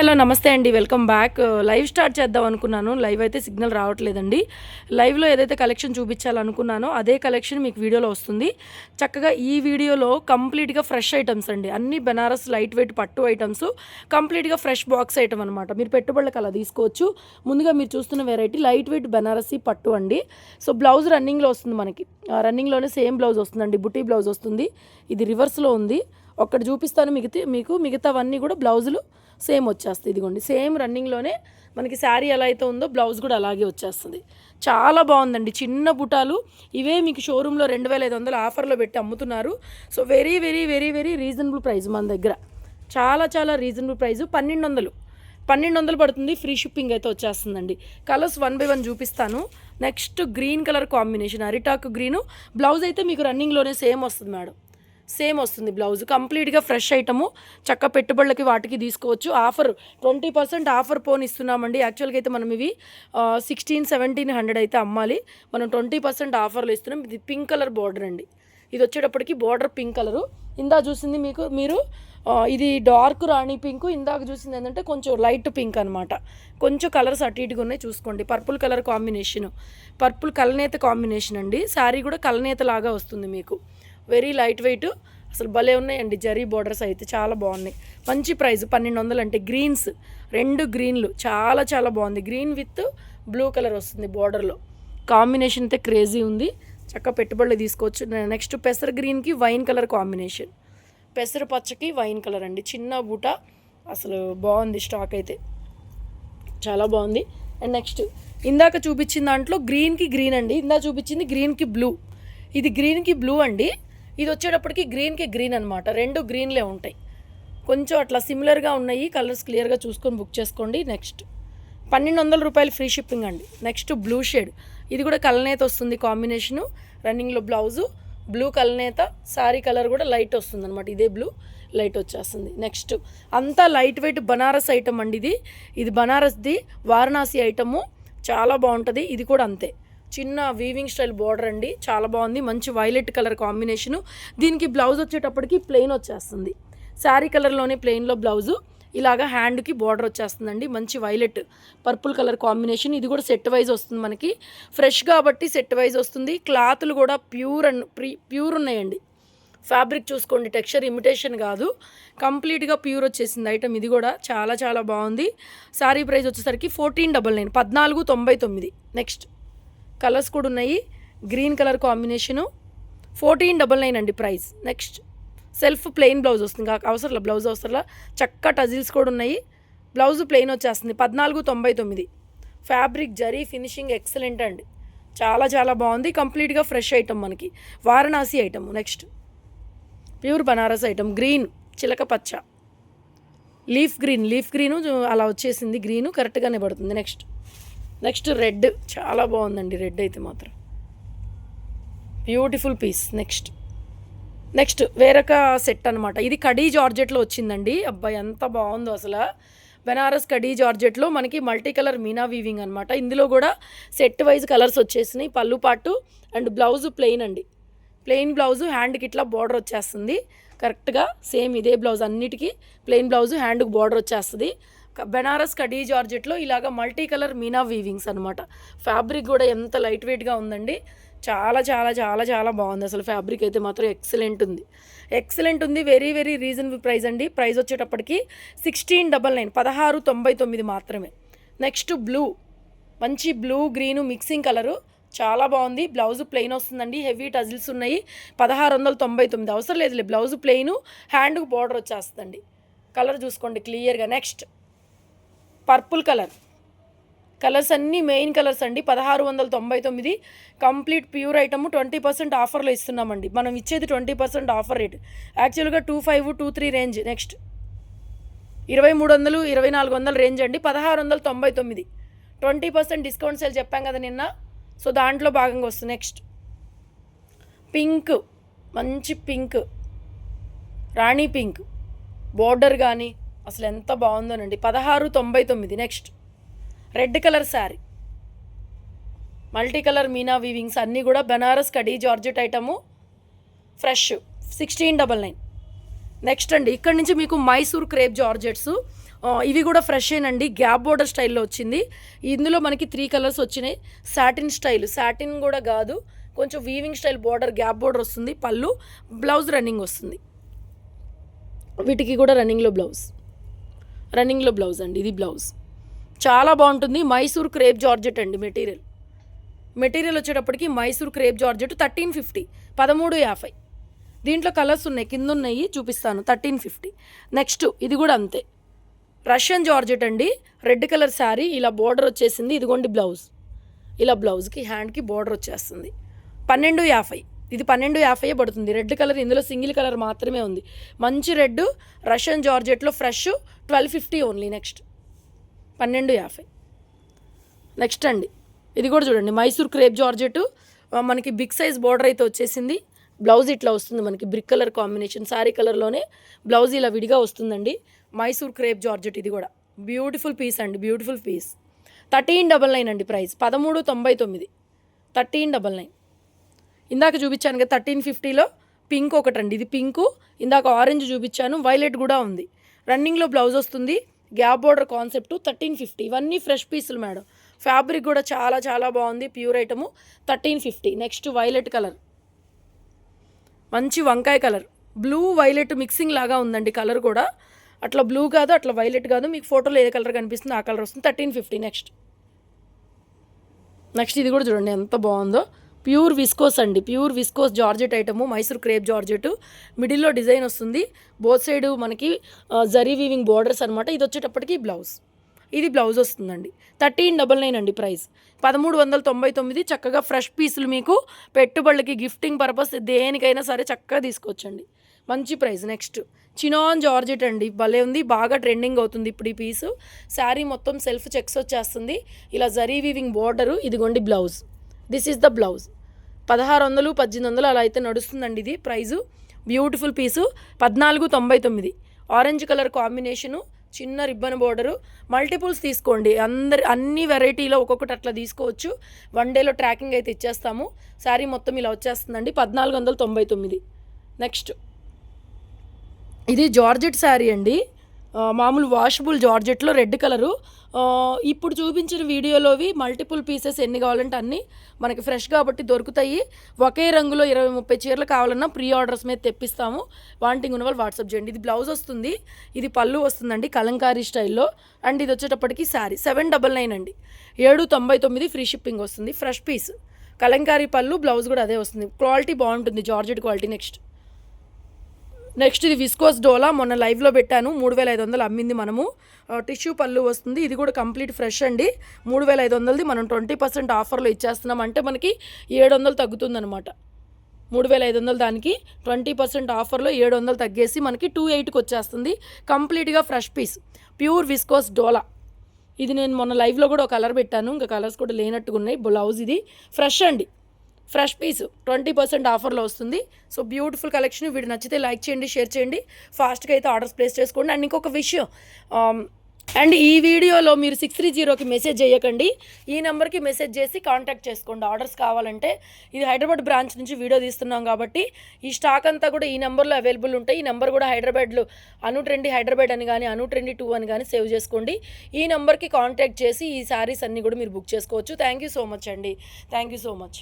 Hello నమస్తే అండి. Welcome back. Uh, live start చేద్దాం అనుకున్నాను. లైవ్ అయితే సిగ్నల్ రావట్లేదండి. లైవ్లో ఏదైతే కలెక్షన్ చూపించాలనుకున్నానో అదే కలెక్షన్ మీకు వీడియోలో వస్తుంది. చక్కగా ఈ వీడియోలో కంప్లీట్గా ఫ్రెష్ ఐటమ్స్ అండి. అన్ని బెనారస్ లైట్ వెయిట్ పట్టు ఐటమ్స్ కంప్లీట్గా ఫ్రెష్ బాక్స్ ఐటమ్ అనమాట మీరు పెట్టుబడులకు అలా తీసుకోవచ్చు. ముందుగా మీరు చూస్తున్న వెరైటీ లైట్ వెయిట్ బెనారసీ పట్టు అండి. సో బ్లౌజ్ రన్నింగ్లో వస్తుంది మనకి. రన్నింగ్లోనే సేమ్ బ్లౌజ్ వస్తుందండి. బుటీ బ్లౌజ్ వస్తుంది. ఇది రివర్స్లో ఉంది. ఒక్కటి చూపిస్తాను మిగతా మీకు మిగతావన్నీ కూడా బ్లౌజులు సేమ్ వచ్చేస్తాయి. ఇదిగోండి సేమ్ రన్నింగ్లోనే మనకి శారీ ఎలా అయితే ఉందో బ్లౌజ్ కూడా అలాగే వచ్చేస్తుంది. చాలా బాగుందండి చిన్న బుటాలు. ఇవే మీకు షోరూంలో రెండు వేల ఐదు వందలు ఆఫర్లో పెట్టి అమ్ముతున్నారు. So very very very very reasonable price మన దగ్గర. చాలా చాలా రీజనబుల్ ప్రైస్ పన్నెండు వందలు పన్నెండు వందలు పడుతుంది ఫ్రీ షిప్పింగ్ అయితే వచ్చేస్తుందండి. కలర్స్ వన్ బై వన్ చూపిస్తాను. నెక్స్ట్ గ్రీన్ కలర్ కాంబినేషన్ అరిటాక్ గ్రీను బ్లౌజ్ అయితే మీకు రన్నింగ్లోనే సేమ్ వస్తుంది మేడం. సేమ్ వస్తుంది బ్లౌజ్. కంప్లీట్గా ఫ్రెష్ ఐటము చక్క పెట్టుబడులకి వాటికి తీసుకోవచ్చు. ఆఫర్ ట్వంటీ పర్సెంట్ ఆఫర్ పోన్ ఇస్తున్నామండి యాక్చువల్గా అయితే మనం ఇవి సిక్స్టీన్ సెవెంటీన్ హండ్రెడ్ అయితే అమ్మాలి. మనం ట్వంటీ పర్సెంట్ ఆఫర్లు ఇస్తున్నాం. ఇది పింక్ కలర్ బార్డర్ అండి. ఇది వచ్చేటప్పటికి బార్డర్ పింక్ కలరు. ఇందా చూసింది మీకు మీరు ఇది డార్క్ రాణి పింక్. ఇందాక చూసింది ఏంటంటే కొంచెం లైట్ పింక్ అనమాట కొంచెం కలర్స్ అటు ఇటుగా ఉన్నాయి చూసుకోండి. Purple colour combination. పర్పుల్ కలనేత కాంబినేషన్ అండి. శారీ కూడా కలనేత లాగా వస్తుంది మీకు. Very light weight. అసలు భలే ఉన్నాయండి. జరీ బోర్డర్స్ అయితే చాలా బాగున్నాయి. మంచి ప్రైస్ పన్నెండు వందలు అంటే గ్రీన్స్. రెండు గ్రీన్లు. చాలా చాలా బాగుంది. గ్రీన్ విత్ బ్లూ కలర్ వస్తుంది బోర్డర్లో. కాంబినేషన్ అయితే క్రేజీ ఉంది. చక్క పెట్టుబడులు తీసుకోవచ్చు. నెక్స్ట్ పెసర గ్రీన్కి వైన్ కలర్ కాంబినేషన్. పెసర పచ్చకి వైన్ కలర్ అండి. చిన్న బూట. అసలు బాగుంది స్టాక్ అయితే. చాలా బాగుంది. అండ్ నెక్స్ట్ ఇందాక చూపించిన దాంట్లో గ్రీన్కి గ్రీన్ అండి. ఇందా చూపించింది గ్రీన్కి బ్లూ. ఇది గ్రీన్కి బ్లూ అండి. ఇది వచ్చేటప్పటికి గ్రీన్కి గ్రీన్ అనమాట రెండు గ్రీన్లే ఉంటాయి. కొంచెం అట్లా సిమిలర్గా ఉన్నాయి కలర్స్ క్లియర్గా చూసుకొని బుక్ చేసుకోండి. నెక్స్ట్. పన్నెండు వందల రూపాయలు ఫ్రీ షిప్పింగ్ అండి. Next blue shade. ఇది కూడా కలనేత వస్తుంది కాంబినేషను. రన్నింగ్లో బ్లౌజు బ్లూ కలనేత శారీ కలర్ కూడా లైట్ వస్తుంది అనమాట ఇదే బ్లూ లైట్ వచ్చేస్తుంది. నెక్స్ట్. అంతా లైట్ వెయిట్ బనారస్ ఐటమ్ అండి ఇది. ఇది బనారస్ది వారణాసి ఐటము. చాలా బాగుంటుంది. ఇది కూడా అంతే. చిన్న వీవింగ్ స్టైల్ బార్డర్ అండి. చాలా బాగుంది. మంచి వైలెట్ కలర్ కాంబినేషను దీనికి బ్లౌజ్ వచ్చేటప్పటికి ప్లెయిన్ వచ్చేస్తుంది. శారీ కలర్లోనే ప్లెయిన్లో బ్లౌజు ఇలాగా హ్యాండ్కి బార్డర్ వచ్చేస్తుందండి. మంచి వైలెట్ పర్పుల్ కలర్ కాంబినేషన్ ఇది కూడా సెట్ వైజ్ వస్తుంది మనకి. ఫ్రెష్ కాబట్టి సెట్ వైజ్ వస్తుంది. క్లాత్లు కూడా ప్యూర్ అండ్ ప్రీ ప్యూర్ ఉన్నాయండి. ఫ్యాబ్రిక్ చూసుకోండి. టెక్స్చర్ ఇమిటేషన్ కాదు. కంప్లీట్గా ప్యూర్ వచ్చేసింది ఐటమ్ ఇది కూడా చాలా చాలా బాగుంది. శారీ ప్రైస్ వచ్చేసరికి ఫోర్టీన్ డబల్ నైన్ పద్నాలుగు తొంభై తొమ్మిది. నెక్స్ట్ కలర్స్ కూడా ఉన్నాయి. Green colour combination. Fourteen double nine అండి price. Next self plain blouse వస్తుంది. కాక అవసరంలా బ్లౌజ్ అవసరంలా. చక్క టజిల్స్ కూడా ఉన్నాయి. బ్లౌజ్ ప్లెయిన్ వచ్చేస్తుంది. పద్నాలుగు తొంభై తొమ్మిది. ఫ్యాబ్రిక్ జరీ ఫినిషింగ్ ఎక్సలెంట్ అండి. చాలా చాలా బాగుంది. కంప్లీట్గా ఫ్రెష్ ఐటమ్ మనకి. Varanasi item next. Pure Banaras item. Green చిలక పచ్చ. లీఫ్ గ్రీన్ లీఫ్ గ్రీను అలా వచ్చేసింది. గ్రీను కరెక్ట్గానే పడుతుంది. నెక్స్ట్. Next red. చాలా బాగుందండి రెడ్ అయితే మాత్రం. బ్యూటిఫుల్ పీస్ నెక్స్ట్ నెక్స్ట్ వేరొక సెట్ అనమాట ఇది కడీ జార్జెట్లో వచ్చిందండి. అబ్బాయి ఎంత బాగుందో అసలు. బెనారస్ కడీ జార్జెట్లో మనకి మల్టీ కలర్ మీనా వీవింగ్ అనమాట ఇందులో కూడా సెట్ వైజ్ కలర్స్ వచ్చేసినాయి. పళ్ళు పాటు అండ్ బ్లౌజ్ ప్లెయిన్ అండి. ప్లెయిన్ బ్లౌజ్ హ్యాండ్కి ఇట్లా బార్డర్ వచ్చేస్తుంది. కరెక్ట్గా సేమ్ ఇదే బ్లౌజ్ అన్నిటికీ ప్లెయిన్ బ్లౌజ్ హ్యాండ్కి బార్డర్ వచ్చేస్తుంది. బెనారస్ కడీ జార్జెట్లో ఇలాగ మల్టీ కలర్ మీనా వీవింగ్స్ అనమాట ఫ్యాబ్రిక్ కూడా ఎంత లైట్ వెయిట్గా ఉందండి. చాలా చాలా చాలా చాలా బాగుంది. అసలు ఫ్యాబ్రిక్ అయితే మాత్రం ఎక్సలెంట్ ఉంది. ఎక్సలెంట్ ఉంది. వెరీ వెరీ రీజనబుల్ ప్రైస్ అండి. ప్రైస్ వచ్చేటప్పటికి సిక్స్టీన్ డబల్ నైన్ పదహారు తొంభై తొమ్మిది మాత్రమే. నెక్స్ట్ బ్లూ మంచి బ్లూ గ్రీను మిక్సింగ్ కలరు. చాలా బాగుంది. బ్లౌజ్ ప్లెయిన్ వస్తుందండి. హెవీ టజిల్స్ ఉన్నాయి. పదహారు వందల తొంభై తొమ్మిది. అవసరం లేదులే. బ్లౌజ్ ప్లెయిన్ హ్యాండ్కు బార్డర్ వచ్చేస్తుందండి. కలర్ చూసుకోండి క్లియర్గా. Next purple colour. కలర్స్ అన్నీ మెయిన్ కలర్స్ అండి. పదహారు వందల తొంభై తొమ్మిది. Complete pure item twenty percent ఆఫర్లో ఇస్తున్నామండి. మనం ఇచ్చేది ట్వంటీ పర్సెంట్ ఆఫర్ రేట్. యాక్చువల్గా two five two three range. Next. ఇరవై మూడు వందలు ఇరవై నాలుగు వందల రేంజ్ అండి. పదహారు వందల తొంభై తొమ్మిది. ట్వంటీ పర్సెంట్ డిస్కౌంట్ సేల్ చెప్పాం కదా నిన్న. సో దాంట్లో భాగంగా వస్తుంది నెక్స్ట్. పింక్. మంచి పింక్. రాణి పింక్. బోర్డర్ కానీ అసలు ఎంత బాగుందోనండి. పదహారు తొంభై తొమ్మిది. Next red colour sari multi colour meena weavings అన్నీ కూడా Banaras khadi georgette item fresh sixteen double nine next అండి. ఇక్కడ నుంచి మీకు మైసూర్ క్రేప్ జార్జెట్స్. ఇవి కూడా ఫ్రెష్ ఏనండి. గ్యాప్ బోర్డర్ స్టైల్లో వచ్చింది. ఇందులో మనకి త్రీ కలర్స్ వచ్చినాయి. సాటిన్ స్టైల్ సాటిన్ కూడా కాదు. కొంచెం weaving style border gap border వస్తుంది. పళ్ళు. బ్లౌజ్ రన్నింగ్ వస్తుంది. వీటికి కూడా రన్నింగ్లో బ్లౌజ్ రన్నింగ్లో బ్లౌజ్ అండి ఇది బ్లౌజ్. చాలా బాగుంటుంది. మైసూర్ క్రేప్ జార్జెట్ అండి మెటీరియల్. మెటీరియల్ వచ్చేటప్పటికి Mysore crepe georgette thirteen fifty పదమూడు యాభై. దీంట్లో కలర్స్ ఉన్నాయి కింద ఉన్నాయి చూపిస్తాను థర్టీన్ ఫిఫ్టీ. నెక్స్ట్ ఇది కూడా అంతే. రష్యన్ జార్జెట్ అండి రెడ్ కలర్ శారీ ఇలా బోర్డర్ వచ్చేసింది ఇదిగోండి బ్లౌజ్. ఇలా బ్లౌజ్కి హ్యాండ్కి బోర్డర్ వచ్చేస్తుంది. పన్నెండు యాభై. ఇది పన్నెండు యాభై పడుతుంది. రెడ్ కలర్ ఇందులో సింగిల్ కలర్ మాత్రమే ఉంది. మంచి red Russian జార్జెట్లో fresh twelve fifty only next. పన్నెండు యాభై. నెక్స్ట్ అండి. ఇది కూడా చూడండి. Mysore crepe georgette. మనకి బిగ్ సైజ్ బార్డర్ అయితే వచ్చేసింది. బ్లౌజ్ ఇట్లా వస్తుంది మనకి. బ్రిక్ కలర్ కాంబినేషన్ సారీ కలర్లోనే బ్లౌజ్ ఇలా విడిగా వస్తుందండి. మైసూర్ క్రేప్ జార్జెట్ ఇది కూడా. బ్యూటిఫుల్ పీస్ అండి. Beautiful piece. Thirteen double nine అండి ప్రైస్. పదమూడు తొంభై తొమ్మిది. Thirteen double nine. ఇందాక చూపించాను కదా థర్టీన్ ఫిఫ్టీలో పింక్ ఒకటండి ఇది పింకు ఇందాక ఆరెంజ్ చూపించాను వైలెట్ కూడా ఉంది. రన్నింగ్లో బ్లౌజ్ వస్తుంది gap border concept thirteen fifty. ఇవన్నీ ఫ్రెష్ పీసులు మేడం. ఫ్యాబ్రిక్ కూడా చాలా చాలా బాగుంది pure item thirteen fifty. Next violet colour మంచి వంకాయ కలర్ బ్లూ వైలెట్ మిక్సింగ్ లాగా ఉందండి కలర్ కూడా. అట్లా బ్లూ కాదు అట్లా వైలెట్ కాదు. మీకు ఫోటోలో ఏ కలర్ కనిపిస్తుంది ఆ కలర్ వస్తుంది. Thirteen fifty. నెక్స్ట్ నెక్స్ట్ ఇది కూడా చూడండి ఎంత బాగుందో. ప్యూర్ విస్కోస్ అండి. Pure viscose georgette item Mysore crepe georgette. మిడిల్లో డిజైన్ వస్తుంది. బోత్ సైడ్ మనకి జరీ వీవింగ్ బోర్డర్స్ అనమాట ఇది వచ్చేటప్పటికి బ్లౌజ్. ఇది బ్లౌజ్ వస్తుందండి. థర్టీన్ డబల్ నైన్ అండి ప్రైస్. పదమూడు వందల తొంభై తొమ్మిది చక్కగా ఫ్రెష్ పీసులు మీకు పెట్టుబడులకి గిఫ్టింగ్ పర్పస్ దేనికైనా సరే చక్కగా తీసుకొచ్చండి. మంచి ప్రైస్. నెక్స్ట్ చినాన్ జార్జెట్ అండి. భలే ఉంది. బాగా ట్రెండింగ్ అవుతుంది ఇప్పుడు ఈ పీసు. శారీ మొత్తం సెల్ఫ్ చెక్స్ వచ్చేస్తుంది. ఇలా జరీ వీవింగ్ బోర్డరు. ఇదిగోండి blouse. This is the blouse పదహారు వందలు పద్దెనిమిది వందలు అలా అయితే నడుస్తుందండి ఇది. ప్రైజు బ్యూటిఫుల్ పీసు పద్నాలుగు తొంభై తొమ్మిది. ఆరెంజ్ కలర్ కాంబినేషను చిన్న రిబ్బన్ బోర్డరు మల్టిపుల్స్ తీసుకోండి. అందరి అన్ని వెరైటీలో ఒక్కొక్కటి అట్లా తీసుకోవచ్చు. వన్ డేలో ట్రాకింగ్ అయితే ఇచ్చేస్తాము. శారీ మొత్తం ఇలా వచ్చేస్తుందండి. పద్నాలుగు వందల తొంభై తొమ్మిది. నెక్స్ట్ ఇది జార్జెట్ శారీ అండి. మామూలు వాషబుల్ జార్జెట్లో రెడ్ కలరు. ఇప్పుడు చూపించిన వీడియోలోవి మల్టిపుల్ పీసెస్ ఎన్ని కావాలంటే అన్ని మనకి ఫ్రెష్ కాబట్టి దొరుకుతాయి. ఒకే రంగులో ఇరవై ముప్పై చీరలు కావాలన్నా ప్రీ ఆర్డర్స్ మీద తెప్పిస్తాము. వాంటింగ్ ఉన్న వాళ్ళు వాట్సాప్ చేయండి. ఇది బ్లౌజ్ వస్తుంది. ఇది పళ్ళు వస్తుందండి కలంకారీ స్టైల్లో. అండ్ ఇది వచ్చేటప్పటికి శారీ సెవెన్ డబల్ నైన్ అండి. ఏడు తొంభై తొమ్మిది ఫ్రీ షిప్పింగ్ వస్తుంది. ఫ్రెష్ పీస్ కలంకారీ పళ్ళు బ్లౌజ్ కూడా అదే వస్తుంది. క్వాలిటీ బాగుంటుంది. జార్జెట్ క్వాలిటీ నెక్స్ట్ నెక్స్ట్ ఇది విస్కోస్ డోలా. మొన్న లైవ్లో పెట్టాను. మూడు వేల ఐదు వందలు అమ్మింది మనము. టిష్యూ పళ్ళు వస్తుంది. ఇది కూడా కంప్లీట్ ఫ్రెష్ అండి. మూడు వేల ఐదు వందలది మనం ట్వంటీ పర్సెంట్ ఆఫర్లో ఇచ్చేస్తున్నాం. అంటే మనకి ఏడు వందలు తగ్గుతుందనమాట మూడు వేల ఐదు వందలు దానికి ట్వంటీ పర్సెంట్ ఆఫర్లో ఏడు వందలు తగ్గేసి మనకి టూ ఎయిట్కి వచ్చేస్తుంది. కంప్లీట్గా ఫ్రెష్ పీస్. ప్యూర్ విస్కోస్ డోలా. ఇది నేను మొన్న లైవ్లో కూడా ఒక కలర్ పెట్టాను. ఇంకా కలర్స్ కూడా లేనట్టుగా ఉన్నాయి. బ్లౌజ్ ఇది. ఫ్రెష్ అండి. ఫ్రెష్ పీస్ ట్వంటీ పర్సెంట్ ఆఫర్లో వస్తుంది. So beautiful collection. వీడు నచ్చితే లైక్ చేయండి షేర్ చేయండి. ఫాస్ట్గా అయితే ఆర్డర్స్ ప్లేస్ చేసుకోండి. అండ్ ఇంకొక విషయం అండ్ ఈ వీడియోలో మీరు సిక్స్ త్రీ జీరోకి మెసేజ్ చేయకండి. ఈ నెంబర్కి మెసేజ్ చేసి కాంటాక్ట్ చేసుకోండి. ఆర్డర్స్ కావాలంటే ఇది హైదరాబాద్ బ్రాంచ్ నుంచి వీడియో తీస్తున్నాం కాబట్టి ఈ స్టాక్ అంతా కూడా ఈ నెంబర్లో అవైలబుల్ ఉంటాయి. ఈ నెంబర్ కూడా హైదరాబాద్లో అను ట్రెండీ హైదరాబాద్ అని కానీ అను ట్రెండీ టూ అని కానీ సేవ్ చేసుకోండి. ఈ నెంబర్కి కాంటాక్ట్ చేసి ఈ శారీస్ అన్నీ కూడా మీరు బుక్ చేసుకోవచ్చు. థ్యాంక్ యూ సో మచ్ అండి. Thank you so much.